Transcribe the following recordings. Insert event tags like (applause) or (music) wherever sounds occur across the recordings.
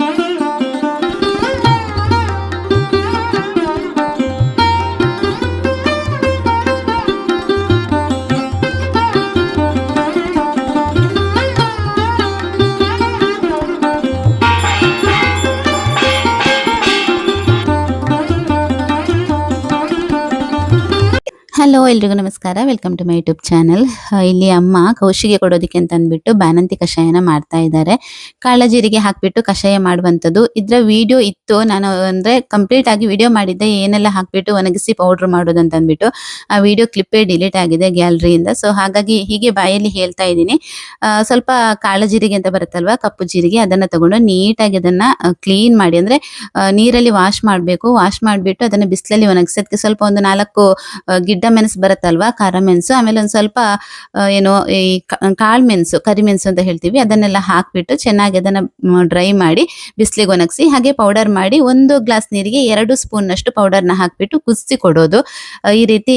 Hello ಎಲ್ರಿಗೂ ನಮಸ್ಕಾರ. Welcome to my YouTube channel ಇಲ್ಲಿ ಅಮ್ಮ ಕೌಶಿಗೆ ಕೊಡೋದಕ್ಕೆ ಅಂತ ಅಂದ್ಬಿಟ್ಟು ಬಾನಂತಿ ಕಷಾಯನ ಮಾಡ್ತಾ ಇದ್ದಾರೆ. ಕಾಳಜೀರಿಗೆ ಹಾಕ್ಬಿಟ್ಟು ಕಷಾಯ ಮಾಡುವಂಥದ್ದು. ಇದ್ರ ವಿಡಿಯೋ ಇತ್ತು. ನಾನು ಅಂದ್ರೆ ಕಂಪ್ಲೀಟ್ ಆಗಿ ವಿಡಿಯೋ ಮಾಡಿದ್ದೆ. ಏನೆಲ್ಲ ಹಾಕ್ಬಿಟ್ಟು ಒಣಗಿಸಿ ಪೌಡರ್ ಮಾಡೋದು ಅಂತ ಅಂದ್ಬಿಟ್ಟು ಆ ವಿಡಿಯೋ ಕ್ಲಿಪ್ಪೇ ಡಿಲೀಟ್ ಆಗಿದೆ ಗ್ಯಾಲರಿಯಿಂದ ಸೊ ಹಾಗಾಗಿ ಹೀಗೆ ಬಾಯಲ್ಲಿ ಹೇಳ್ತಾ ಇದ್ದೀನಿ. ಸ್ವಲ್ಪ ಕಾಳ ಜೀರಿಗೆ ಅಂತ ಬರುತ್ತಲ್ವಾ? ಕಪ್ಪು ಜೀರಿಗೆ. ಅದನ್ನ ತಗೊಂಡು ನೀಟಾಗಿ ಅದನ್ನ ಕ್ಲೀನ್ ಮಾಡಿ. ಅಂದ್ರೆ ನೀರಲ್ಲಿ ವಾಶ್ ಮಾಡಬೇಕು. ವಾಶ್ ಮಾಡಿಬಿಟ್ಟು ಅದನ್ನ ಬಿಸಿಲಲ್ಲಿ ಒಣಗಿಸೋದಕ್ಕೆ ಸ್ವಲ್ಪ ಒಂದು ನಾಲ್ಕು ಗಿಡ್ಡ ಮೆಣಸು ಬರುತ್ತಲ್ವಾ? ಖಾರ ಮೆಣಸು, ಆಮೇಲೆ ಒಂದು ಸ್ವಲ್ಪ ಏನು ಈ ಕಾಳು ಮೆಣಸು ಕರಿಮೆಣಸು ಅಂತ ಹೇಳ್ತೀವಿ. ಅದನ್ನೆಲ್ಲ ಹಾಕ್ಬಿಟ್ಟು ಚೆನ್ನಾಗಿ ಅದನ್ನ ಡ್ರೈ ಮಾಡಿ ಬಿಸಿಲಿಗೆ ಒಣಗಿಸಿ, ಹಾಗೆ ಪೌಡರ್ ಮಾಡಿ ಒಂದು ಗ್ಲಾಸ್ ನೀರಿಗೆ ಎರಡು ಸ್ಪೂನ್ ನಷ್ಟು ಪೌಡರ್ನ ಹಾಕಿಬಿಟ್ಟು ಕುದಿಸಿ ಕೊಡೋದು. ಈ ರೀತಿ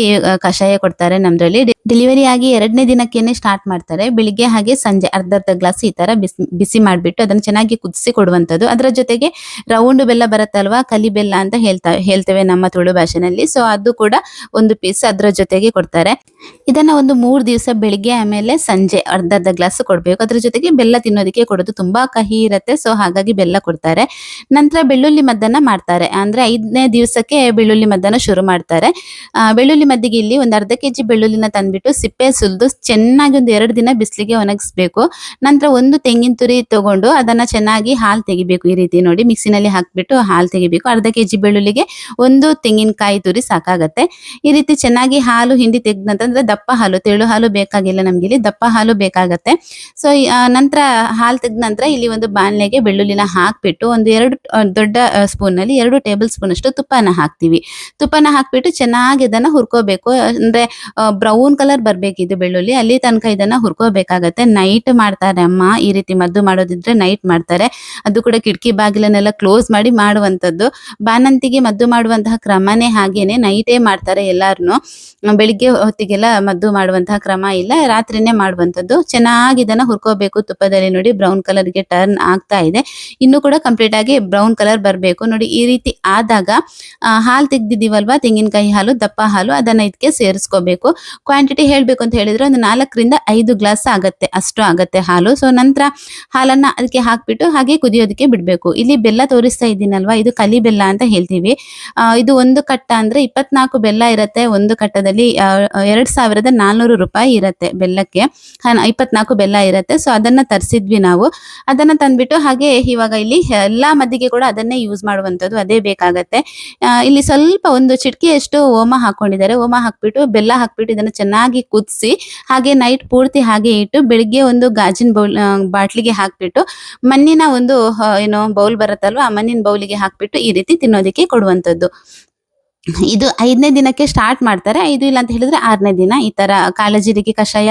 ಕಷಾಯ ಕೊಡ್ತಾರೆ ನಮ್ದ್ರಲ್ಲಿ. ಡೆಲಿವರಿ ಆಗಿ ಎರಡನೇ ದಿನಕ್ಕೇನೆ ಸ್ಟಾರ್ಟ್ ಮಾಡ್ತಾರೆ. ಬೆಳಿಗ್ಗೆ ಹಾಗೆ ಸಂಜೆ ಅರ್ಧ ಅರ್ಧ ಗ್ಲಾಸ್ ಈ ತರ ಬಿಸಿ ಬಿಸಿ ಮಾಡಿಬಿಟ್ಟು ಅದನ್ನ ಚೆನ್ನಾಗಿ ಕುದಿಸಿ ಕೊಡುವಂಥದ್ದು. ಅದರ ಜೊತೆಗೆ ರೌಂಡ್ ಬೆಲ್ಲ ಬರುತ್ತಲ್ವಾ? ಕಲಿ ಬೆಲ್ಲ ಅಂತ ಹೇಳ್ತಾ, ಹೇಳ್ತೇವೆ ನಮ್ಮ ತುಳು ಭಾಷೆನಲ್ಲಿ. ಸೊ, ಅದು ಕೂಡ ಒಂದು ಪೀಸ್ ಅದರ ಜೊತೆಗೆ ಕೊಡ್ತಾರೆ ಇದನ್ನ ಒಂದು ಮೂರ್ ದಿವಸ ಬೆಳಿಗ್ಗೆ ಆಮೇಲೆ ಸಂಜೆ ಅರ್ಧ ಅರ್ಧ ಗ್ಲಾಸ್ ಕೊಡ್ಬೇಕು. ಅದ್ರ ಜೊತೆಗೆ ಬೆಲ್ಲ ತಿನ್ನೋದಕ್ಕೆ ಕೊಡೋದು ತುಂಬಾ ಕಹಿ ಇರತ್ತೆ ಸೊ ಹಾಗಾಗಿ ಬೆಲ್ಲ ಕೊಡ್ತಾರೆ. ನಂತರ ಬೆಳ್ಳುಳ್ಳಿ ಮದ್ದನ್ನ ಮಾಡ್ತಾರೆ. ಅಂದ್ರೆ ಐದನೇ ದಿವಸಕ್ಕೆ ಬೆಳ್ಳುಳ್ಳಿ ಮದ್ದನ್ನ ಶುರು ಮಾಡ್ತಾರೆ. ಬೆಳ್ಳುಳ್ಳಿ ಮದ್ದಿಗೆ ಇಲ್ಲಿ ಒಂದು ಅರ್ಧ ಕೆಜಿ ಬೆಳ್ಳುಳ್ಳಿನ ತಂದ್ಬಿಟ್ಟು ಸಿಪ್ಪೆ ಸುಲಿದು ಚೆನ್ನಾಗಿ ಒಂದು ಎರಡು ದಿನ ಬಿಸಿಲಿಗೆ ಒಣಗಿಸ್ಬೇಕು. ನಂತರ ಒಂದು ತೆಂಗಿನ ತುರಿ ತಗೊಂಡು ಅದನ್ನ ಚೆನ್ನಾಗಿ ಹಾಲು ತೆಗಿಬೇಕು ಈ ರೀತಿ ನೋಡಿ. ಮಿಕ್ಸಿನಲ್ಲಿ ಹಾಕ್ಬಿಟ್ಟು ಹಾಲು ತೆಗಿಬೇಕು. ಅರ್ಧ ಕೆಜಿ ಬೆಳ್ಳುಳ್ಳಿಗೆ ಒಂದು ತೆಂಗಿನಕಾಯಿ ತುರಿ ಸಾಕಾಗತ್ತೆ. ಈ ರೀತಿ ಚೆನ್ನಾಗಿ ಹಾಲು ಹಿಂಡಿ ತೆಗ್ದ ನಂತರ ದಪ್ಪ ಹಾಲು, ತೆಳು ಹಾಲು ಬೇಕಾಗಿಲ್ಲ ನಮ್ಗೆ ಇಲ್ಲಿ. ದಪ್ಪ ಹಾಲು ಬೇಕಾಗತ್ತೆ. ಸೊ ನಂತರ ಹಾಲು ತೆಗ್ದ ನಂತರ ಇಲ್ಲಿ ಒಂದು ಬಾಣಲೆಗೆ ಬೆಳ್ಳುಳ್ಳಿನ ಹಾಕ್ಬಿಟ್ಟು ಒಂದು ಎರಡು ದೊಡ್ಡ ಸ್ಪೂನ್ನಲ್ಲಿ ಎರಡು ಟೇಬಲ್ ಸ್ಪೂನ್ ಅಷ್ಟು ತುಪ್ಪನ ಹಾಕ್ತಿವಿ. ತುಪ್ಪನ ಹಾಕ್ಬಿಟ್ಟು ಚೆನ್ನಾಗಿ ಇದನ್ನ ಹುರ್ಕೋಬೇಕು. ಅಂದ್ರೆ ಬ್ರೌನ್ ಕಲರ್ ಬರ್ಬೇಕು ಇದು ಬೆಳ್ಳುಳ್ಳಿ. ಅಲ್ಲಿ ತನಕ ಇದನ್ನ ಹುರ್ಕೋಬೇಕಾಗತ್ತೆ. ನೈಟ್ ಮಾಡ್ತಾರೆ ಅಮ್ಮ. ಈ ರೀತಿ ಮದ್ದು ಮಾಡೋದಿದ್ರೆ ನೈಟ್ ಮಾಡ್ತಾರೆ. ಅದು ಕೂಡ ಕಿಟಕಿ ಬಾಗಿಲನ್ನೆಲ್ಲ ಕ್ಲೋಸ್ ಮಾಡಿ ಮಾಡುವಂತದ್ದು ಬಾಣಂತಿಗೆ ಮದ್ದು ಮಾಡುವಂತಹ ಕ್ರಮನೇ ಹಾಗೇನೆ ನೈಟೇ ಮಾಡ್ತಾರೆ ಎಲ್ಲಾರ್ನು. ಬೆಳಿಗ್ಗೆ ಹೊತ್ತಿಗೆಲ್ಲ ಮದ್ದು ಮಾಡುವಂತಹ ಕ್ರಮ ಇಲ್ಲ, ರಾತ್ರಿನೇ ಮಾಡುವಂತದ್ದು ಚೆನ್ನಾಗಿ ಇದನ್ನ ಹುರ್ಕೋಬೇಕು, ತುಪ್ಪದಲ್ಲಿ ನೋಡಿ ಬ್ರೌನ್ ಕಲರ್ಗೆ ಟರ್ನ್ ಆಗ್ತಾ ಇದೆ. ಇನ್ನು ಕೂಡ ಕಂಪ್ಲೀಟ್ ಆಗಿ ಬ್ರೌನ್ ಕಲರ್ ಬರಬೇಕು. ನೋಡಿ ಈ ರೀತಿ ಆದಾಗ ಹಾಲು ತೆಗ್ದಿದ್ದೀವಲ್ವಾ? ತೆಂಗಿನಕಾಯಿ ಹಾಲು, ದಪ್ಪ ಹಾಲು, ಅದನ್ನ ಇದಕ್ಕೆ ಸೇರಿಸ್ಕೋಬೇಕು. ಕ್ವಾಂಟಿಟಿ ಹೇಳ್ಬೇಕು ಅಂತ ಹೇಳಿದ್ರೆ ಒಂದು ನಾಲ್ಕರಿಂದ ಐದು ಗ್ಲಾಸ್ ಆಗತ್ತೆ, ಅಷ್ಟು ಆಗತ್ತೆ ಹಾಲು. ಸೊ ನಂತರ ಹಾಲನ್ನ ಅದಕ್ಕೆ ಹಾಕ್ಬಿಟ್ಟು ಹಾಗೆ ಕುದಿಯೋದಕ್ಕೆ ಬಿಡಬೇಕು. ಇಲ್ಲಿ ಬೆಲ್ಲ ತೋರಿಸ್ತಾ ಇದ್ದೀನಲ್ವಾ? ಇದು ಕಲಿ ಬೆಲ್ಲ ಅಂತ ಹೇಳ್ತೀವಿ. ಇದು ಒಂದು ಕಟ್ಟ ಅಂದ್ರೆ ಇಪ್ಪತ್ನಾಲ್ಕು ಬೆಲ್ಲ ಇರತ್ತೆ ಒಂದು ಕಟ್ಟದಲ್ಲಿ. ಆ, ಎರಡು ಸಾವಿರದ ನಾಲ್ನೂರು ರೂಪಾಯಿ ಇರುತ್ತೆ ಬೆಲ್ಲಕ್ಕೆ. ಇಪ್ಪತ್ನಾಲ್ಕು ಬೆಲ್ಲ ಇರುತ್ತೆ. ಸೊ ಅದನ್ನ ತರಿಸಿದ್ವಿ ನಾವು. ಅದನ್ನ ತಂದ್ಬಿಟ್ಟು ಹಾಗೆ ಇವಾಗ ಇಲ್ಲಿ ಎಲ್ಲಾ ಮದ್ದಿಗೆ ಕೂಡ ಅದನ್ನೇ ಯೂಸ್ ಮಾಡುವಂತದ್ದು ಅದೇ ಬೇಕಾಗತ್ತೆ. ಇಲ್ಲಿ ಸ್ವಲ್ಪ ಒಂದು ಚಿಟಕಿಯಷ್ಟು ಓಮ ಹಾಕೊಂಡಿದ್ದಾರೆ. ಓಮ ಹಾಕ್ಬಿಟ್ಟು ಬೆಲ್ಲ ಹಾಕ್ಬಿಟ್ಟು ಇದನ್ನು ಚೆನ್ನಾಗಿ ಕುದಿಸಿ ಹಾಗೆ ನೈಟ್ ಪೂರ್ತಿ ಹಾಗೆ ಇಟ್ಟು ಬೆಳಿಗ್ಗೆ ಒಂದು ಗಾಜಿನ ಬೌಲ್ ಬಾಟ್ಲಿಗೆ ಹಾಕ್ಬಿಟ್ಟು ಮಣ್ಣಿನ ಒಂದು ಏನು ಬೌಲ್ ಬರುತ್ತಲ್ವಾ ಆ ಮಣ್ಣಿನ ಬೌಲಿಗೆ ಹಾಕ್ಬಿಟ್ಟು ಈ ರೀತಿ ತಿನ್ನೋದಕ್ಕೆ ಕೊಡುವಂತದ್ದು ಇದು ಐದನೇ ದಿನಕ್ಕೆ ಸ್ಟಾರ್ಟ್ ಮಾಡ್ತಾರೆ. ಐದು ಇಲ್ಲ ಅಂತ ಹೇಳಿದ್ರೆ ಆರನೇ ದಿನ. ಈ ತರ ಕಾಲಜಿರಿಗೆ ಕಷಾಯ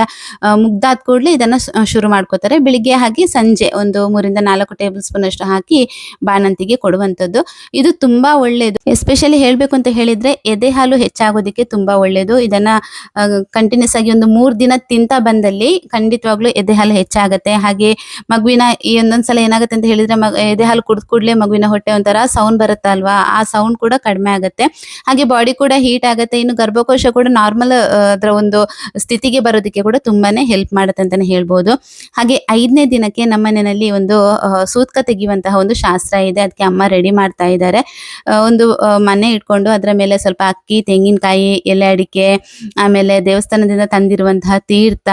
ಮುಗ್ದಾದ ಕೂಡಲೇ ಇದನ್ನ ಶುರು ಮಾಡ್ಕೋತಾರೆ. ಬೆಳಿಗ್ಗೆ ಹಾಗೆ ಸಂಜೆ ಒಂದು ಮೂರಿಂದ ನಾಲ್ಕು ಟೇಬಲ್ ಸ್ಪೂನ್ ಅಷ್ಟು ಹಾಕಿ ಬಾಣಂತಿಗೆ ಕೊಡುವಂತದ್ದು ಇದು ತುಂಬಾ ಒಳ್ಳೆಯದು ಎಸ್ಪೆಷಲಿ ಹೇಳ್ಬೇಕು ಅಂತ ಹೇಳಿದ್ರೆ ಎದೆ ಹಾಲು ಹೆಚ್ಚಾಗೋದಕ್ಕೆ ತುಂಬಾ ಒಳ್ಳೆಯದು ಇದನ್ನ ಕಂಟಿನ್ಯೂಸ್ ಆಗಿ ಒಂದು ಮೂರ್ ದಿನ ತಿಂತ ಬಂದಲ್ಲಿ ಖಂಡಿತವಾಗ್ಲೂ ಎದೆ ಹಾಲು ಹೆಚ್ಚಾಗತ್ತೆ. ಹಾಗೆ ಮಗುವಿನ ಈ ಒಂದೊಂದ್ಸಲ ಏನಾಗುತ್ತೆ ಅಂತ ಹೇಳಿದ್ರೆ ಎದೆ ಹಾಲು ಕುಡಿದ್ ಕೂಡಲೇ ಮಗುವಿನ ಹೊಟ್ಟೆ ಒಂಥರ ಸೌಂಡ್ ಬರುತ್ತಲ್ವಾ? ಆ ಸೌಂಡ್ ಕೂಡ ಕಡಿಮೆ ಆಗುತ್ತೆ. ಹಾಗೆ ಬಾಡಿ ಕೂಡ ಹೀಟ್ ಆಗುತ್ತೆ, ಇನ್ನು ಗರ್ಭಕೋಶ ಕೂಡ ನಾರ್ಮಲ್ ಅದರ ಒಂದು ಸ್ಥಿತಿಗೆ ಬರೋದಕ್ಕೆ ಕೂಡ ತುಂಬಾನೇ ಹೆಲ್ಪ್ ಮಾಡುತ್ತೆ ಅಂತಾನೆ ಹೇಳ್ಬೋದು. ಹಾಗೆ ಐದನೇ ದಿನಕ್ಕೆ ನಮ್ಮ ಮನೆಯಲ್ಲಿ ಒಂದು ಸೂತ್ಕ ತೆಗೆಯುವಂತಹ ಒಂದು ಶಾಸ್ತ್ರ ಇದೆ ಅದಕ್ಕೆ ಅಮ್ಮ ರೆಡಿ ಮಾಡ್ತಾ ಇದ್ದಾರೆ ಒಂದು ಮನೆ ಇಟ್ಕೊಂಡು ಅದರ ಮೇಲೆ ಸ್ವಲ್ಪ ಅಕ್ಕಿ, ತೆಂಗಿನಕಾಯಿ, ಎಲೆ ಅಡಿಕೆ, ಆಮೇಲೆ ದೇವಸ್ಥಾನದಿಂದ ತಂದಿರುವಂತಹ ತೀರ್ಥ,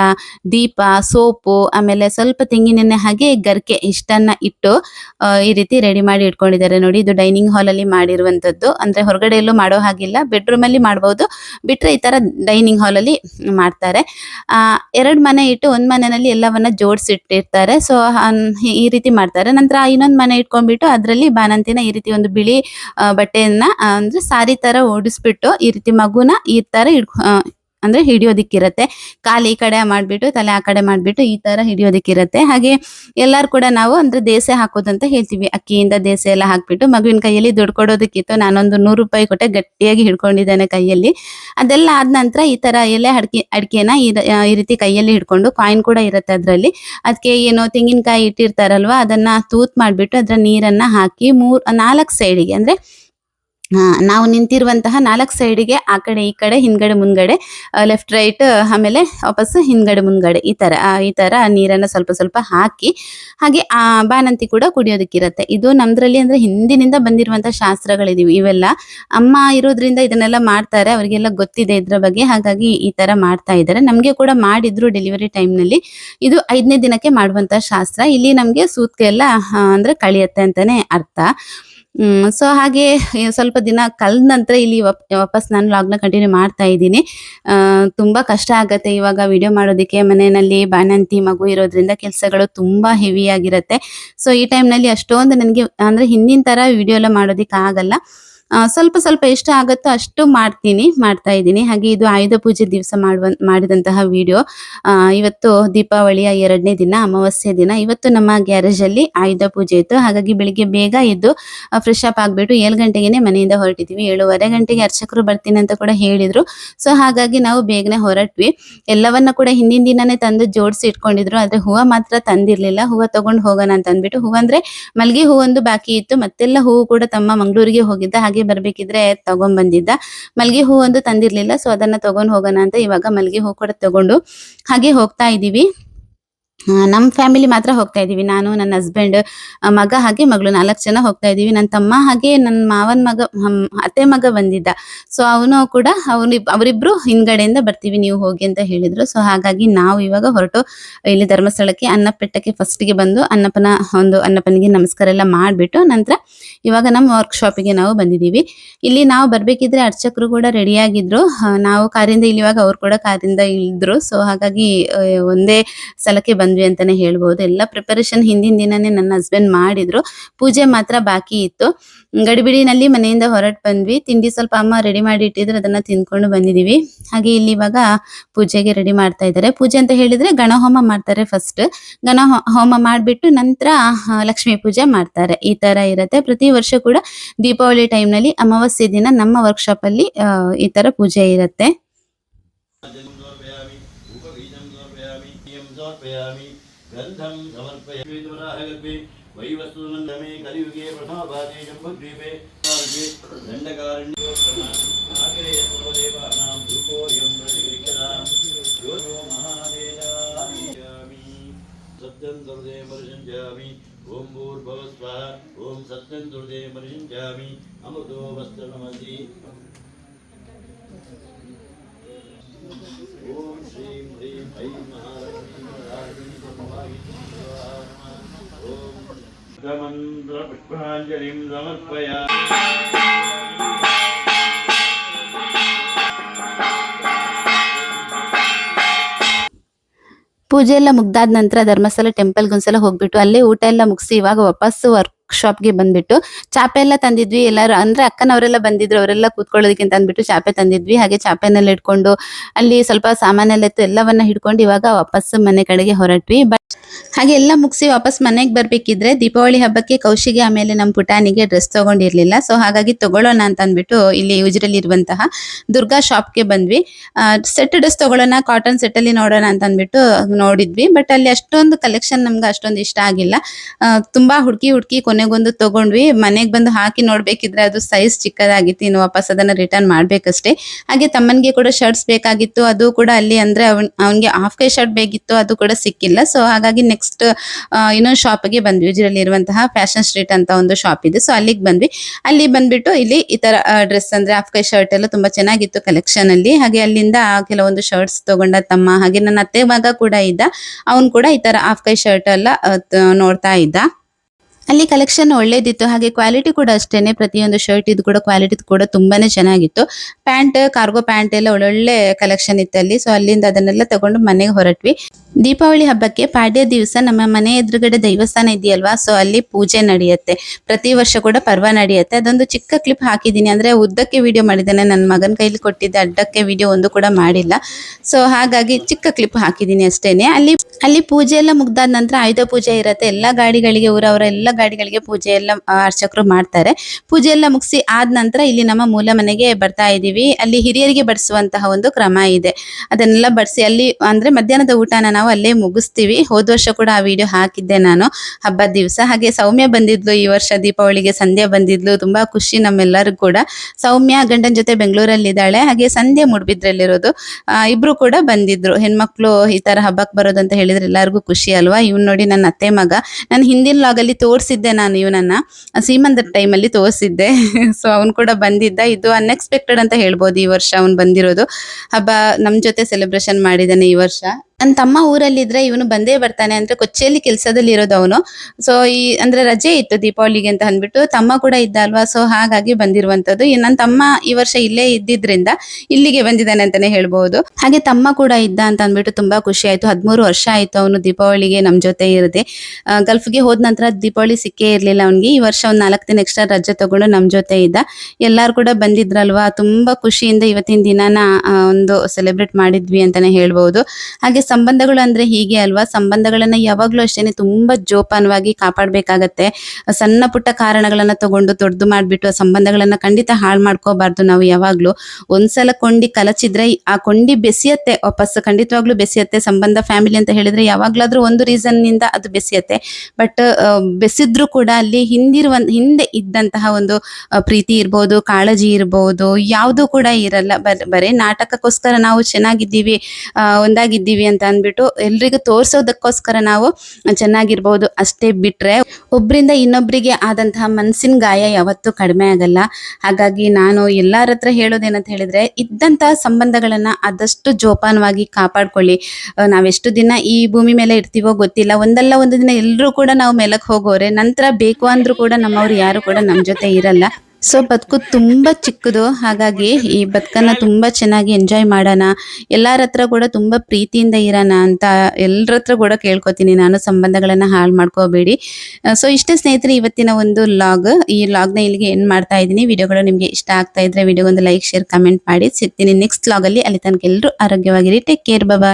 ದೀಪ, ಸೋಪು, ಆಮೇಲೆ ಸ್ವಲ್ಪ ತೆಂಗಿನೆಣ್ಣೆ ಹಾಗೆ ಗರ್ಕೆ ಇಷ್ಟನ್ನ ಇಟ್ಟು ಈ ರೀತಿ ರೆಡಿ ಮಾಡಿ ಇಟ್ಕೊಂಡಿದ್ದಾರೆ. ನೋಡಿ, ಇದು ಡೈನಿಂಗ್ ಹಾಲ್ ಅಲ್ಲಿ ಮಾಡಿರುವಂತದ್ದು ಅಂದ್ರೆ ಹೊರಗಡೆ ಎಲ್ಲೂ ಮಾಡೋ ಹಾಗಿಲ್ಲ ಬೆಡ್ರೂಮ್ ಅಲ್ಲಿ ಮಾಡಬಹುದು ಬಿಟ್ರೆ ಈ ತರ ಡೈನಿಂಗ್ ಹಾಲ್ ಅಲ್ಲಿ ಮಾಡ್ತಾರೆ. ಎರಡ್ ಮನೆ ಇಟ್ಟು ಒಂದ್ ಮನೆಯಲ್ಲಿ ಎಲ್ಲವನ್ನ ಜೋಡಿಸಿಟ್ಟಿರ್ತಾರೆ. ಸೊ ಈ ರೀತಿ ಮಾಡ್ತಾರೆ. ನಂತರ ಇನ್ನೊಂದ್ ಮನೆ ಇಟ್ಕೊಂಡ್ಬಿಟ್ಟು ಅದರಲ್ಲಿ ಬಾಣಂತಿನ ಈ ರೀತಿ ಒಂದು ಬಿಳಿ ಬಟ್ಟೆಯನ್ನ ಅಂದ್ರೆ ಸಾರಿ ತರ ಓಡಿಸ್ಬಿಟ್ಟು ಈ ರೀತಿ ಮಗುನ ಈ ತರ ಇಡ್ಕೊ ಆ, ಅಂದ್ರೆ ಹಿಡಿಯೋದಿಕ್ಕಿರತ್ತೆ. ಕಾಲು ಈ ಕಡೆ ಮಾಡ್ಬಿಟ್ಟು, ತಲೆ ಆ ಕಡೆ ಮಾಡ್ಬಿಟ್ಟು ಈ ತರ ಹಿಡಿಯೋದಿಕ್ಕಿರತ್ತೆ. ಹಾಗೆ ಎಲ್ಲಾರು ಕೂಡ ನಾವು ಅಂದ್ರೆ ದೇಸೆ ಹಾಕೋದಂತ ಹೇಳ್ತೀವಿ. ಅಕ್ಕಿಯಿಂದ ದೇಸೆ ಎಲ್ಲ ಹಾಕ್ಬಿಟ್ಟು ಮಗುವಿನ ಕೈಯಲ್ಲಿ ದುಡ್ಡು ಕೊಡೋದಕ್ಕಿತ್ತು. ನಾನೊಂದು ನೂರು ರೂಪಾಯಿ ಕೊಟ್ಟೆ ಗಟ್ಟಿಯಾಗಿ ಹಿಡ್ಕೊಂಡಿದ್ದೇನೆ ಕೈಯಲ್ಲಿ. ಅದೆಲ್ಲ ಆದ ನಂತರ ಈ ತರ ಎಲೆ ಅಡಿಕೆ, ಅಡಿಕೆನ ಈ ರೀತಿ ಕೈಯಲ್ಲಿ ಹಿಡ್ಕೊಂಡು ಕಾಯಿನ್ ಕೂಡ ಇರುತ್ತೆ ಅದರಲ್ಲಿ. ಅದಕ್ಕೆ ಏನೋ ತೆಂಗಿನಕಾಯಿ ಇಟ್ಟಿರ್ತಾರಲ್ವಾ, ಅದನ್ನ ತೂತ್ ಮಾಡ್ಬಿಟ್ಟು ಅದ್ರ ನೀರನ್ನ ಹಾಕಿ ಮೂರ್, ನಾಲ್ಕು ಸೈಡಿಗೆ ಅಂದ್ರೆ ನಾವು ನಿಂತಿರುವಂತಹ ನಾಲ್ಕು ಸೈಡಿಗೆ ಆ ಕಡೆ ಈ ಕಡೆ, ಹಿಂದ್ಗಡೆ, ಮುಂದ್ಗಡೆ ಲೆಫ್ಟ್ ರೈಟ್ ಆಮೇಲೆ ವಾಪಸ್ ಹಿಂದ್ಗಡೆ, ಮುಂದ್ಗಡೆ ಈ ತರ ಈ ತರ ನೀರನ್ನ ಸ್ವಲ್ಪ ಸ್ವಲ್ಪ ಹಾಕಿ ಹಾಗೆ ಆ ಬಾಣಂತಿ ಕೂಡ ಕುಡಿಯೋದಕ್ಕಿರತ್ತೆ. ಇದು ನಮ್ದ್ರಲ್ಲಿ ಅಂದ್ರೆ ಹಿಂದಿನಿಂದ ಬಂದಿರುವಂತಹ ಶಾಸ್ತ್ರಗಳಿದೀವಿ. ಇವೆಲ್ಲ ಅಮ್ಮ ಇರೋದ್ರಿಂದ ಇದನ್ನೆಲ್ಲ ಮಾಡ್ತಾರೆ. ಅವರಿಗೆಲ್ಲ ಗೊತ್ತಿದೆ ಇದ್ರ ಬಗ್ಗೆ. ಹಾಗಾಗಿ ಈ ತರ ಮಾಡ್ತಾ ಇದ್ದಾರೆ. ನಮ್ಗೆ ಕೂಡ ಮಾಡಿದ್ರು ಡೆಲಿವರಿ ನಲ್ಲಿ. ಇದು ಐದನೇ ದಿನಕ್ಕೆ ಮಾಡುವಂತಹ ಶಾಸ್ತ್ರ. ಇಲ್ಲಿ ನಮ್ಗೆ ಸೂತ್ಕೆ ಎಲ್ಲ ಅಂದ್ರೆ ಕಳಿಯತ್ತೆ ಅಂತಾನೆ ಅರ್ಥ. ಸೊ ಹಾಗೆ ಸ್ವಲ್ಪ ದಿನ ಕಲ್ ನಂತರ ಇಲ್ಲಿ ವಾಪ್- ವಾಪಸ್ ನಾನು ಲಾಗ್ನ ಕಂಟಿನ್ಯೂ ಮಾಡ್ತಾ ಇದ್ದೀನಿ. ತುಂಬಾ ಕಷ್ಟ ಆಗತ್ತೆ ಇವಾಗ ವಿಡಿಯೋ ಮಾಡೋದಕ್ಕೆ, ಮನೆಯಲ್ಲಿ ಬಾಣಂತಿ, ಮಗು ಇರೋದ್ರಿಂದ ಕೆಲಸಗಳು ತುಂಬಾ ಹೆವಿ ಆಗಿರುತ್ತೆ. ಸೊ ಈ ನಲ್ಲಿ ಅಷ್ಟೊಂದು ನನಗೆ, ಅಂದ್ರೆ ಹಿಂದಿನ ತರ ವಿಡಿಯೋ ಎಲ್ಲ ಮಾಡೋದಿಕ್ಕೆ ಆಗಲ್ಲ ಸ್ವಲ್ಪ ಸ್ವಲ್ಪ ಎಷ್ಟು ಆಗುತ್ತೋ ಅಷ್ಟು ಮಾಡ್ತೀನಿ, ಮಾಡ್ತಾ ಇದ್ದೀನಿ. ಹಾಗೆ ಇದು ಆಯುಧ ಪೂಜೆ ದಿವಸ ಮಾಡುವ, ಮಾಡಿದಂತಹ ವಿಡಿಯೋ. ಇವತ್ತು ದೀಪಾವಳಿಯ ಎರಡನೇ ದಿನ, ಅಮಾವಾಸ್ಯೆ ದಿನ. ಇವತ್ತು ನಮ್ಮ ಗ್ಯಾರೇಜ್ ಅಲ್ಲಿ ಆಯುಧ ಪೂಜೆ ಇತ್ತು. ಹಾಗಾಗಿ ಬೆಳಿಗ್ಗೆ ಬೇಗ ಎದ್ದು ಫ್ರೆಶ್ ಅಪ್ ಆಗ್ಬಿಟ್ಟು ಏಳು ಗಂಟೆಗೆನೆ ಮನೆಯಿಂದ ಹೊರಟಿದ್ವಿ ಏಳುವರೆ ಗಂಟೆಗೆ ಅರ್ಚಕರು ಬರ್ತೀನಿ ಅಂತ ಕೂಡ ಹೇಳಿದ್ರು. ಸೊ ಹಾಗಾಗಿ ನಾವು ಬೇಗನೆ ಹೊರಟ್ವಿ. ಎಲ್ಲವನ್ನ ಕೂಡ ಹಿಂದಿನ ದಿನನೇ ತಂದು ಜೋಡಿಸಿ ಇಟ್ಕೊಂಡಿದ್ರು. ಆದ್ರೆ ಹೂವ ಮಾತ್ರ ತಂದಿರ್ಲಿಲ್ಲ. ಹೂವ ತಗೊಂಡು ಹೋಗೋಣ ಅಂತ ಅಂದ್ಬಿಟ್ಟು ಹೂವ ಅಂದ್ರೆ ಮಲ್ಗೆ ಹೂವೊಂದು ಬಾಕಿ ಇತ್ತು. ಮತ್ತೆಲ್ಲ ಹೂವು ಕೂಡ ತಮ್ಮ ಮಂಗಳೂರಿಗೆ ಹೋಗಿದ್ದ. ಹಾಗೆ ಬರ್ಬೇಕಿದ್ರೆ ತಗೊಂಡ್ ಬಂದಿದ್ದ. ಮಲ್ಗೆ ಹೂ ಒಂದು ತಂದಿರ್ಲಿಲ್ಲ, ಸೊ ಅದನ್ನ ತಗೊಂಡ್ ಹೋಗೋಣ ಅಂತ ಇವಾಗ ಮಲ್ಗೆ ಹೂ ಕೂಡ ತಗೊಂಡು ಹಾಗೆ ಹೋಗ್ತಾ ಇದೀವಿ. ಆ, ನಮ್ ಫ್ಯಾಮಿಲಿ ಮಾತ್ರ ಹೋಗ್ತಾ ಇದೀವಿ. ನಾನು ನನ್ನ ಹಸ್ಬೆಂಡ್ ಮಗ ಹಾಗೆ ಮಗಳು. ನಾಲ್ಕು ಜನ ಹೋಗ್ತಾ ಇದೀವಿ. ನನ್ನ ತಮ್ಮ ಹಾಗೆ ನನ್ನ ಮಾವನ್ ಮಗ ಅತ್ತೆ ಮಗ ಬಂದಿದ್ದ. ಸೊ ಅವನು ಕೂಡ ಅವನಿ ಅವರಿಬ್ರು ಹಿಂದ್ಗಡೆಯಿಂದ ಬರ್ತೀವಿ ನೀವು ಹೋಗಿ ಅಂತ ಹೇಳಿದ್ರು. ಸೊ ಹಾಗಾಗಿ ನಾವು ಇವಾಗ ಹೊರಟು ಇಲ್ಲಿ ಧರ್ಮಸ್ಥಳಕ್ಕೆ ಅನ್ನಪೆಟ್ಟಕ್ಕೆ ಫಸ್ಟ್ಗೆ ಬಂದು ಅನ್ನಪ್ಪನ ಒಂದು ಅನ್ನಪ್ಪನಿಗೆ ನಮಸ್ಕಾರ ಎಲ್ಲ ಮಾಡಿಬಿಟ್ಟು ನಂತರ ಇವಾಗ ನಮ್ಮ ವರ್ಕ್ಶಾಪಿಗೆ ನಾವು ಬಂದಿದ್ದೀವಿ. ಇಲ್ಲಿ ನಾವು ಬರಬೇಕಿದ್ರೆ ಅರ್ಚಕರು ಕೂಡ ರೆಡಿ ಆಗಿದ್ರು. ನಾವು ಕಾರಿಂದ ಇಲ್ಲಿವಾಗ ಅವ್ರು ಕೂಡ ಕಾರಿಂದ ಇಳಿದ್ರು ಸೊ ಹಾಗಾಗಿ ಒಂದೇ ಸಲಕ್ಕೆ ಬಂದ್ವಿ ಅಂತಾನೆ ಹೇಳ್ಬೋದು. ಎಲ್ಲ ಪ್ರಿಪರೇಷನ್ ಹಿಂದಿನ ದಿನನೇ ನನ್ನ ಹಸ್ಬೆಂಡ್ ಮಾಡಿದ್ರು. ಪೂಜೆ ಮಾತ್ರ ಬಾಕಿ ಇತ್ತು. ಗಡಿಬಿಡಿನಲ್ಲಿ ಮನೆಯಿಂದ ಹೊರಟು ಬಂದ್ವಿ. ತಿಂಡಿ ಸ್ವಲ್ಪ ಅಮ್ಮ ರೆಡಿ ಮಾಡಿ ಇಟ್ಟಿದ್ರು, ಅದನ್ನ ತಿನ್ಕೊಂಡು ಬಂದಿದೀವಿ. ಹಾಗೆ ಇಲ್ಲಿ ಇವಾಗ ಪೂಜೆಗೆ ರೆಡಿ ಮಾಡ್ತಾ ಇದ್ದಾರೆ. ಪೂಜೆ ಅಂತ ಹೇಳಿದ್ರೆ ಗಣಹೋಮ ಮಾಡ್ತಾರೆ ಫಸ್ಟ್ ಗಣ ಹೋಮ ಮಾಡ್ಬಿಟ್ಟು ನಂತರ ಲಕ್ಷ್ಮೀ ಪೂಜೆ ಮಾಡ್ತಾರೆ. ಈ ತರ ಇರತ್ತೆ. ಪ್ರತಿ ವರ್ಷ ಕೂಡ ದೀಪಾವಳಿ ಟೈಮ್ನಲ್ಲಿ ಅಮಾವಾಸ್ಯೆ ದಿನ ನಮ್ಮ ವರ್ಕ್ಶಾಪ್ ಅಲ್ಲಿ ಈ ತರ ಪೂಜೆ ಇರತ್ತೆ. समर्पयामि। ग्रन्थं समर्पयामि। दुराहगर्भे वैवस्तुमन्दमे कलियुगे प्रथमपादे जम्बुद्वीपे मार्गे दण्डकारण्यो सत्यं सर्वदे परिषञ्जामि ॐ भूर्भवस्वः ॐ सत्यं सर्वदे परिषञ्जामि अमृतो वस्त्रमसि। ॐ श्रीं ह्रीं ऐं महाराज ॐ मन्त्रपुष्पाञ्जलिं समर्पयामि ಪೂಜೆ ಎಲ್ಲ ಮುಗ್ದಾದ ನಂತರ ಧರ್ಮಸ್ಥಳ ಟೆಂಪಲ್ಗೆ ಒಂದ್ಸಲ ಹೋಗ್ಬಿಟ್ಟು ಅಲ್ಲೇ ಊಟ ಎಲ್ಲ ಮುಗಿಸಿ ಇವಾಗ ವಾಪಸ್ ವರ್ಕ್ ಶಾಪ್ಗೆ ಬಂದ್ಬಿಟ್ಟು ಚಾಪೆ ಎಲ್ಲ ತಂದಿದ್ವಿ ಎಲ್ಲರೂ ಅಂದ್ರೆ ಅಕ್ಕನವರೆಲ್ಲ ಬಂದಿದ್ರು ಅವರೆಲ್ಲ ಕೂತ್ಕೊಳ್ಳೋದಕ್ಕೆ ಅಂತ ಅಂದ್ಬಿಟ್ಟು ಚಾಪೆ ತಂದಿದ್ವಿ ಹಾಗೆ ಚಾಪೆನೆಲ್ಲ ಇಟ್ಕೊಂಡು ಅಲ್ಲಿ ಸ್ವಲ್ಪ ಸಾಮಾನೆಲ್ಲ ಇತ್ತು ಎಲ್ಲವನ್ನ ಹಿಡ್ಕೊಂಡು ಇವಾಗ ವಾಪಸ್ ಮನೆ ಕಡೆಗೆ ಹೊರಟ್ವಿ ಬಟ್ ಹಾಗೆ ಎಲ್ಲ ಮುಗಿಸಿ ವಾಪಸ್ ಮನೆಗೆ ಬರ್ಬೇಕಿದ್ರೆ ದೀಪಾವಳಿ ಹಬ್ಬಕ್ಕೆ ಕೌಶಿಗೆ ಆಮೇಲೆ ನಮ್ಮ ಪುಟಾಣಿಗೆ ಡ್ರೆಸ್ ತಗೊಂಡಿರ್ಲಿಲ್ಲ. ಸೊ ಹಾಗಾಗಿ ತಗೊಳ್ಳೋಣ ಅಂತ ಅಂದ್ಬಿಟ್ಟು ಇಲ್ಲಿ ಯೂಜ್ರಲ್ಲಿ ಇರುವಂತಹ ದುರ್ಗಾ ಶಾಪ್ಗೆ ಬಂದ್ವಿ. ಸೆಟ್ ಡ್ರೆಸ್ ತಗೊಳ್ಳೋಣ ಕಾಟನ್ ಸೆಟ್ ಅಲ್ಲಿ ನೋಡೋಣ ಅಂತ ಅಂದ್ಬಿಟ್ಟು ನೋಡಿದ್ವಿ. ಬಟ್ ಅಲ್ಲಿ ಅಷ್ಟೊಂದು ಕಲೆಕ್ಷನ್ ನಮ್ಗೆ ಅಷ್ಟೊಂದು ಇಷ್ಟ ಆಗಿಲ್ಲ. ತುಂಬಾ ಹುಡುಕಿ ಹುಡುಕಿ ಕೊನೆಗೊಂದು ತಗೊಂಡ್ವಿ. ಮನೆಗೆ ಬಂದು ಹಾಕಿ ನೋಡ್ಬೇಕಿದ್ರೆ ಅದು ಸೈಜ್ ಚಿಕ್ಕದಾಗಿತ್ತು. ಇನ್ನು ವಾಪಸ್ ಅದನ್ನ ರಿಟರ್ನ್ ಮಾಡ್ಬೇಕಷ್ಟೇ. ಹಾಗೆ ತಮ್ಮನಿಗೆ ಕೂಡ ಶರ್ಟ್ಸ್ ಬೇಕಾಗಿತ್ತು. ಅದು ಕೂಡ ಅಲ್ಲಿ ಅಂದ್ರೆ ಅವನ್, ಅವನಿಗೆ ಹಾಫ್ ಕೈ ಶರ್ಟ್ ಬೇಕಿತ್ತು. ಅದು ಕೂಡ ಸಿಕ್ಕಿಲ್ಲ. ಸೊ ಹಾಗಾಗಿ ನೆಕ್ಸ್ಟ್ ಇನ್ನೊಂದು ಶಾಪ್ಗೆ ಬಂದ್ವಿ. ಇದರಲ್ಲಿ ಇರುವಂತಹ ಫ್ಯಾಷನ್ ಸ್ಟ್ರೀಟ್ ಅಂತ ಒಂದು ಶಾಪ್ ಇದೆ. ಸೊ ಅಲ್ಲಿಗೆ ಬಂದ್ವಿ. ಅಲ್ಲಿ ಬಂದ್ಬಿಟ್ಟು ಇಲ್ಲಿ ಈ ತರ ಡ್ರೆಸ್ ಅಂದ್ರೆ ಆಫ್ ಕೈ ಶರ್ಟ್ ಎಲ್ಲ ತುಂಬಾ ಚೆನ್ನಾಗಿತ್ತು ಕಲೆಕ್ಷನ್ ಅಲ್ಲಿ. ಹಾಗೆ ಅಲ್ಲಿಂದ ಕೆಲವೊಂದು ಶರ್ಟ್ಸ್ ತಗೊಂಡ ತಮ್ಮ, ಹಾಗೆ ನನ್ನ ಅತ್ತೆ ಮಗ ಕೂಡ ಇದ್ದ. ಅವನ್ ಕೂಡ ಈ ತರ ಹಾಫ್ ಕೈ ಶರ್ಟ್ ಎಲ್ಲ ನೋಡ್ತಾ ಇದ್ದ. ಅಲ್ಲಿ ಕಲೆಕ್ಷನ್ ಒಳ್ಳೇದಿತ್ತು. ಹಾಗೆ ಕ್ವಾಲಿಟಿ ಕೂಡ ಅಷ್ಟೇನೆ. ಪ್ರತಿಯೊಂದು ಶರ್ಟ್ ಇದು ಕೂಡ ಕ್ವಾಲಿಟಿ ಕೂಡ ತುಂಬಾನೇ ಚೆನ್ನಾಗಿತ್ತು. ಪ್ಯಾಂಟ್ ಕಾರ್ಗೋ ಪ್ಯಾಂಟ್ ಎಲ್ಲ ಒಳ್ಳೊಳ್ಳೆ ಕಲೆಕ್ಷನ್ ಇತ್ತು ಅಲ್ಲಿ. ಸೊ ಅಲ್ಲಿಂದ ಅದನ್ನೆಲ್ಲ ತಗೊಂಡು ಮನೆಗೆ ಹೊರಟ್ವಿ. ದೀಪಾವಳಿ ಹಬ್ಬಕ್ಕೆ ಪಾಡ್ಯ ದಿವಸ ನಮ್ಮ ಮನೆ ಎದುರುಗಡೆ ದೈವಸ್ಥಾನ ಇದೆಯಲ್ವಾ? ಸೊ ಅಲ್ಲಿ ಪೂಜೆ ನಡೆಯುತ್ತೆ. ಪ್ರತಿ ವರ್ಷ ಕೂಡ ಪರ್ವ ನಡೆಯುತ್ತೆ. ಅದೊಂದು ಚಿಕ್ಕ ಕ್ಲಿಪ್ ಹಾಕಿದ್ದೀನಿ. ಅಂದ್ರೆ ಉದ್ದಕ್ಕೆ ವಿಡಿಯೋ ಮಾಡಿದ್ದೇನೆ. ನನ್ನ ಮಗನ ಕೈಲಿ ಕೊಟ್ಟಿದ್ದೆ ಅಡ್ಡಕ್ಕೆ ವಿಡಿಯೋ ಒಂದು ಕೂಡ ಮಾಡಿಲ್ಲ. ಸೊ ಹಾಗಾಗಿ ಚಿಕ್ಕ ಕ್ಲಿಪ್ ಹಾಕಿದ್ದೀನಿ ಅಷ್ಟೇನೆ. ಅಲ್ಲಿ ಅಲ್ಲಿ ಪೂಜೆ ಎಲ್ಲ ಮುಗ್ದಾದ ನಂತರ ಆಯುಧ ಪೂಜೆ ಇರುತ್ತೆ. ಎಲ್ಲ ಗಾಡಿಗಳಿಗೆ, ಊರವರ ಎಲ್ಲ ಗಾಡಿಗಳಿಗೆ ಪೂಜೆ ಎಲ್ಲ ಅರ್ಚಕರು ಮಾಡ್ತಾರೆ. ಪೂಜೆ ಎಲ್ಲ ಮುಗಿಸಿ ಆದ ನಂತರ ಇಲ್ಲಿ ನಮ್ಮ ಮೂಲ ಮನೆಗೆ ಬರ್ತಾ ಇದ್ದೀವಿ. ಅಲ್ಲಿ ಹಿರಿಯರಿಗೆ ಬಡಿಸುವಂತಹ ಒಂದು ಕ್ರಮ ಇದೆ. ಅದನ್ನೆಲ್ಲ ಬಡಿಸಿ ಅಲ್ಲಿ, ಅಂದ್ರೆ ಮಧ್ಯಾಹ್ನದ ಊಟನ ಅಲ್ಲೇ ಮುಗಿಸ್ತೀವಿ. ಹೋದ ವರ್ಷ ಕೂಡ ಆ ವಿಡಿಯೋ ಹಾಕಿದ್ದೆ ನಾನು. ಹಬ್ಬದ ದಿವಸ. ಹಾಗೆ ಸೌಮ್ಯ ಬಂದಿದ್ಲು ಈ ವರ್ಷ ದೀಪಾವಳಿಗೆ. ಸಂಧ್ಯಾ ಬಂದಿದ್ಲು. ತುಂಬಾ ಖುಷಿ ನಮ್ಮೆಲ್ಲರಿಗೂ ಕೂಡ. ಸೌಮ್ಯ ಗಂಡನ ಜೊತೆ ಬೆಂಗಳೂರಲ್ಲಿ ಇದ್ದಾಳೆ ಹಾಗೆ ಸಂಧ್ಯಾ ಮೂಡ್ಬಿದ್ರಲ್ಲಿರೋದು. ಇಬ್ರು ಕೂಡ ಬಂದಿದ್ರು. ಹೆಣ್ಮಕ್ಳು ಈ ತರ ಹಬ್ಬಕ್ಕೆ ಬರೋದಂತ ಹೇಳಿದ್ರೆ ಎಲ್ಲರಿಗೂ ಖುಷಿ ಅಲ್ವಾ? ಇವ್ನು ನೋಡಿ ನನ್ನ ಅತ್ತೆ ಮಗ. ನಾನು ಹಿಂದಿನ ಲಾಗಲ್ಲಿ ತೋರಿಸಿದ್ದೆ ನಾನು ಇವನನ್ನ. ಟೈಮ್ ಅಲ್ಲಿ ತೋರಿಸಿದ್ದೆ. ಸೊ (laughs) ಅವ್ನು ಕೂಡ ಬಂದಿದ್ದ. ಇದು ಅನ್ಎಕ್ಸ್ಪೆಕ್ಟೆಡ್ ಅಂತ ಹೇಳ್ಬೋದು ಈ ವರ್ಷ ಅವ್ನು ಬಂದಿರೋದು. ಹಬ್ಬ ನಮ್ ಜೊತೆ ಸೆಲೆಬ್ರೇಷನ್ ಮಾಡಿದ್ದಾನೆ ಈ ವರ್ಷ. ನನ್ನ ತಮ್ಮ ಊರಲ್ಲಿದ್ರೆ ಇವನು ಬಂದೇ ಬರ್ತಾನೆ ಅಂದ್ರೆ ಕೊಚ್ಚಿಯಲ್ಲಿ ಕೆಲಸದಲ್ಲಿ ಇರೋದು ಅವನು. ಸೊ ಈ ಅಂದ್ರೆ ರಜೆ ಇತ್ತು ದೀಪಾವಳಿಗೆ ಅಂತ ಅಂದ್ಬಿಟ್ಟು ತಮ್ಮ ಕೂಡ ಇದ್ದ ಅಲ್ವಾ ಸೊ ಹಾಗಾಗಿ ಬಂದಿರುವಂತದ್ದು ನನ್ನ ತಮ್ಮ ಈ ವರ್ಷ ಇಲ್ಲೇ ಇದ್ದಿದ್ರಿಂದ ಇಲ್ಲಿಗೆ ಬಂದಿದ್ದಾನೆ ಅಂತಾನೆ ಹೇಳ್ಬಹುದು ಹಾಗೆ ತಮ್ಮ ಕೂಡ ಇದ್ದ ಅಂತ ಅಂದ್ಬಿಟ್ಟು ತುಂಬಾ ಖುಷಿ ಆಯ್ತು. ಹದಿಮೂರು ವರ್ಷ ಆಯ್ತು ಅವನು ದೀಪಾವಳಿಗೆ ನಮ್ ಜೊತೆ ಇರದೆ. ಗಲ್ಫ್ಗೆ ಹೋದ ನಂತರ ದೀಪಾವಳಿ ಸಿಕ್ಕೇ ಇರ್ಲಿಲ್ಲ ಅವನಿಗೆ. ಈ ವರ್ಷ ಒಂದ್ ನಾಲ್ಕು ದಿನ ಎಕ್ಸ್ಟ್ರಾ ರಜೆ ತಗೊಂಡು ನಮ್ ಜೊತೆ ಇದ್ದ. ಎಲ್ಲಾರು ಕೂಡ ಬಂದಿದ್ರಲ್ವಾ? ತುಂಬಾ ಖುಷಿಯಿಂದ ಇವತ್ತಿನ ದಿನಾನ ಒಂದು ಸೆಲೆಬ್ರೇಟ್ ಮಾಡಿದ್ವಿ ಅಂತಾನೆ ಹೇಳ್ಬಹುದು ಹಾಗೆ ಸಂಬಂಧಗಳು ಅಂದ್ರೆ ಹೀಗೆ ಅಲ್ವಾ? ಸಂಬಂಧಗಳನ್ನ ಯಾವಾಗ್ಲೂ ಅಷ್ಟೇನೆ ತುಂಬಾ ಜೋಪಾನವಾಗಿ ಕಾಪಾಡ್ಬೇಕಾಗತ್ತೆ. ಸಣ್ಣ ಪುಟ್ಟ ಕಾರಣಗಳನ್ನ ತಗೊಂಡು ದೊಡ್ಡದು ಮಾಡ್ಬಿಟ್ಟು ಆ ಸಂಬಂಧಗಳನ್ನ ಖಂಡಿತ ಹಾಳು ಮಾಡ್ಕೋಬಾರ್ದು ನಾವು ಯಾವಾಗ್ಲೂ. ಒಂದ್ಸಲ ಕೊಂಡಿ ಕಲಚಿದ್ರೆ ಆ ಕೊಂಡಿ ಬೆಸೆಯತ್ತೆ ವಾಪಸ್ ಖಂಡಿತವಾಗ್ಲೂ ಬೆಸೆಯತ್ತೆ ಸಂಬಂಧ, ಫ್ಯಾಮಿಲಿ ಅಂತ ಹೇಳಿದ್ರೆ ಯಾವಾಗ್ಲಾದ್ರೂ ಒಂದು ರೀಸನ್ನಿಂದ ಅದು ಬೆಸಿಯತ್ತೆ. ಬಟ್ ಬೆಸಿದ್ರು ಕೂಡ ಅಲ್ಲಿ ಹಿಂದಿರುವ, ಹಿಂದೆ ಇದ್ದಂತಹ ಒಂದು ಪ್ರೀತಿ ಇರ್ಬೋದು, ಕಾಳಜಿ ಇರ್ಬೋದು, ಯಾವುದು ಕೂಡ ಇರಲ್ಲ. ಬರ್- ನಾಟಕಕ್ಕೋಸ್ಕರ ನಾವು ಚೆನ್ನಾಗಿದ್ದೀವಿ ಒಂದಾಗಿದ್ದೀವಿ ಅಂತ ಅಂದ್ಬಿಟ್ಟು ಎಲ್ರಿಗೂ ತೋರ್ಸೋದಕ್ಕೋಸ್ಕರ ನಾವು ಚೆನ್ನಾಗಿರ್ಬೋದು ಅಷ್ಟೇ ಬಿಟ್ರೆ ಒಬ್ಬರಿಂದ ಇನ್ನೊಬ್ಬರಿಗೆ ಆದಂತಹ ಮನಸ್ಸಿನ ಗಾಯ ಯಾವತ್ತೂ ಕಡಿಮೆ ಆಗಲ್ಲ. ಹಾಗಾಗಿ ನಾನು ಎಲ್ಲಾರ ಹತ್ರ ಹೇಳೋದೇನಂತ ಹೇಳಿದ್ರೆ ಇದ್ದಂತಹ ಸಂಬಂಧಗಳನ್ನ ಆದಷ್ಟು ಜೋಪಾನವಾಗಿ ಕಾಪಾಡ್ಕೊಳ್ಳಿ. ನಾವೆಷ್ಟು ದಿನ ಈ ಭೂಮಿ ಮೇಲೆ ಇರ್ತೀವೋ ಗೊತ್ತಿಲ್ಲ. ಒಂದಲ್ಲ ಒಂದು ದಿನ ಎಲ್ಲರೂ ಕೂಡ ನಾವು ಮೇಲಕ್ಕೆ ಹೋಗೋರೆ. ನಂತರ ಬೇಕು ಅಂದ್ರೂ ಕೂಡ ನಮ್ಮವ್ರು ಯಾರು ಕೂಡ ನಮ್ಮ ಜೊತೆ ಇರಲ್ಲ. ಸೊ ಬದುಕು ತುಂಬಾ ಚಿಕ್ಕದು. ಹಾಗಾಗಿ ಈ ಬದುಕನ್ನ ತುಂಬಾ ಚೆನ್ನಾಗಿ ಎಂಜಾಯ್ ಮಾಡೋಣ. ಎಲ್ಲರ ಹತ್ರ ಕೂಡ ತುಂಬಾ ಪ್ರೀತಿಯಿಂದ ಇರೋಣ ಅಂತ ಎಲ್ಲರ ಹತ್ರ ಕೂಡ ಕೇಳ್ಕೊತೀನಿ. ನಾನು ಸಂಬಂಧಗಳನ್ನ ಹಾಳು ಮಾಡ್ಕೋಬೇಡಿ. ಸೊ ಇಷ್ಟೇ ಸ್ನೇಹಿತರೆ, ಇವತ್ತಿನ ಒಂದು ಲಾಗ್ ಈ ಲಾಗ್ನ ಇಲ್ಲಿಗೆ ಎಂಡ್ ಮಾಡ್ತಾ ಇದ್ದೀನಿ. ವಿಡಿಯೋಗಳು ನಿಮಗೆ ಇಷ್ಟ ಆಗ್ತಾ ಇದ್ರೆ ವಿಡಿಯೋ ಒಂದು ಲೈಕ್ ಶೇರ್ ಕಮೆಂಟ್ ಮಾಡಿ ಸಿಗ್ತೀನಿ. ನೆಕ್ಸ್ಟ್ ಲಾಗಲ್ಲಿ ಅಲ್ಲಿ ತನಕ ಎಲ್ಲರೂ ಆರೋಗ್ಯವಾಗಿರಿ. ಟೇಕ್ ಕೇರ್ ಬಾಬಾ